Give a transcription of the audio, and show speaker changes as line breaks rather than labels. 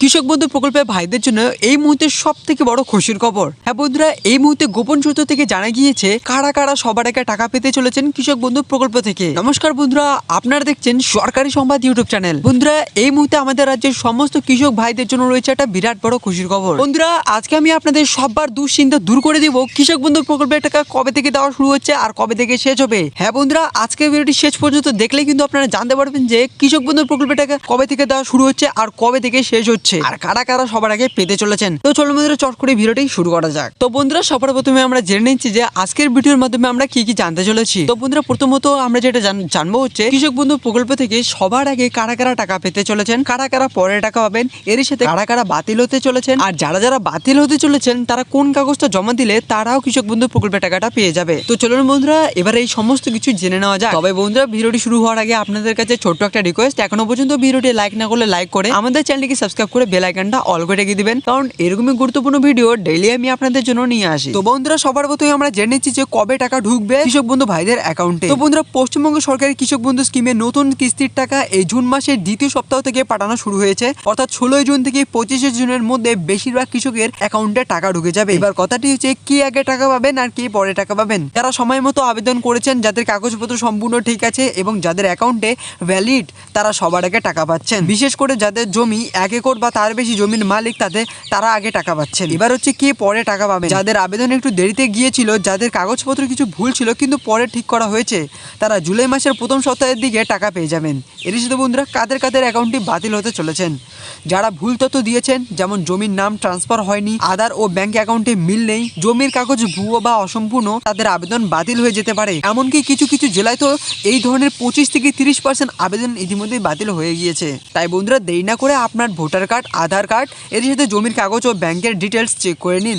কৃষক বন্ধু প্রকল্পের ভাইদের জন্য এই মুহূর্তে সব থেকে বড় খুশির খবর। হ্যাঁ বন্ধুরা, এই মুহূর্তে গোপন সূত্র থেকে জানা গিয়েছে, কারা কারা সবার আগে টাকা পেতে চলেছেন কৃষক বন্ধু প্রকল্প থেকে। নমস্কার বন্ধুরা, আপনারা দেখছেন সরকারি সংবাদ ইউটিউব চ্যানেল। বন্ধুরা, এই মুহূর্তে আমাদের রাজ্যের সমস্ত কৃষক ভাইদের জন্য রয়েছে একটা বিরাট বড় খুশির খবর। বন্ধুরা, আজকে আমি আপনাদের সববার দুশ্চিন্তা দূর করে দিব কৃষক বন্ধু প্রকল্পের টাকা কবে থেকে দেওয়া শুরু হচ্ছে আর কবে থেকে শেষ হবে। হ্যাঁ বন্ধুরা, আজকে ভিডিওটি শেষ পর্যন্ত দেখলে কিন্তু আপনারা জানতে পারবেন যে কৃষক বন্ধু প্রকল্পের টাকা কবে থেকে দেওয়া শুরু হচ্ছে আর কবে থেকে শেষ হচ্ছে। আর কারা কারা সবার আগে পেতে চলেছেন? তো চলো বন্ধুরা, চট করে ভিডিওটি শুরু করা যাক। তো বন্ধুরা, সবার প্রথমে আমরা জেনে নিচ্ছি যে আজকের ভিডিওর মাধ্যমে আমরা কি কি জানতে চলেছি। তো বন্ধুরা, প্রথমত আমরা যেটা জানব হচ্ছে, কৃষক বন্ধু প্রকল্প থেকে সবার আগে কারা কারা টাকা পেতে চলেছেন, কারা কারা পরে টাকা পাবেন এর সাথে কারা কারা বাতিল হতে চলেছেন, আর যারা যারা বাতিল হতে চলেছেন, তারা কোন কাগজটা জমা দিলে তারাও কৃষক বন্ধু প্রকল্পের টাকাটা পেয়ে যাবে। তো চলুন বন্ধুরা, এবার এই সমস্ত কিছু জেনে নেওয়া যাক। তবে বন্ধুরা, ভিডিওটি শুরু হওয়ার আগে আপনাদের কাছে ছোট্ট একটা রিকোয়েস্ট এখনও পর্যন্ত ভিডিওটি লাইক না করলে লাইক করে আমাদের চ্যানেলটিকে সাবস্ক্রাইব করে বেল আইকনটা অল করে রেখে দিবেন। কারণ এরকমই গুরুত্বপূর্ণ ভিডিও ডেইলি আমি আপনাদের জন্য নিয়ে আসি। তো বন্ধুরা, সবার প্রথমে আমরা জেনে নিচ্ছি যে কবে টাকা ঢুকবে কৃষক বন্ধু ভাইদের অ্যাকাউন্টে তো বন্ধুরা, পশ্চিমবঙ্গ সরকারের কৃষক বন্ধু স্কিমে নতুন কিস্তির টাকা এই জুন মাসের দ্বিতীয় সপ্তাহ থেকে পাঠানো শুরু হয়েছে। অর্থাৎ ষোলোই জুন থেকে পঁচিশে জুনের মধ্যে বেশিরভাগ কৃষকের অ্যাকাউন্টে টাকা ঢুকে যাবে। এবার কথাটি হচ্ছে, কি আগে টাকা পাবেন আর কি পরে টাকা পাবেন? যারা সময় মতো আবেদন করেছেন, যাদের কাগজপত্র সম্পূর্ণ ঠিক আছে এবং যাদের অ্যাকাউন্টে ভ্যালিড তারা সবার আগে টাকা পাচ্ছেন। বিশেষ করে যাদের জমি এক একর বা তার বেশি জমির মালিক তাদের, তারা আগে টাকা পাচ্ছেন। এবার হচ্ছে কে পরে টাকা পাবেন যাদের আবেদন একটু দেরিতে গিয়েছিল, যাদের কাগজপত্র কিছু ভুল ছিল, কিন্তু পরে ঠিক করা হয়েছে, তারা জুলাই মাসের প্রথম সপ্তাহের দিকে টাকা পেয়ে যাবেন। এর সাথে বন্ধুরা, কাদের কাদের অ্যাকাউন্টটি বাতিল হতে চলেছেন? যারা ভুল তথ্য দিয়েছেন, যেমন জমির নাম ট্রান্সফার হয়নি, আধার ও ব্যাংক অ্যাকাউন্টে মিল নেই, জমির কাগজ ভুয়ো বা অসম্পূর্ণ, তাদের আবেদন বাতিল হয়ে যেতে পারে। এমনকি কিছু কিছু জেলায় তো এই ধরনের পঁচিশ থেকে তিরিশ পার্সেন্ট আবেদন ইতিমধ্যেই বাতিল হয়ে গিয়েছে। তাই বন্ধুরা, দেরি না করে আপনার ভোটার কার্ড আধার কার্ড এর সাথে জমির কাগজ ও ব্যাংকের ডিটেলস চেক করে নিন।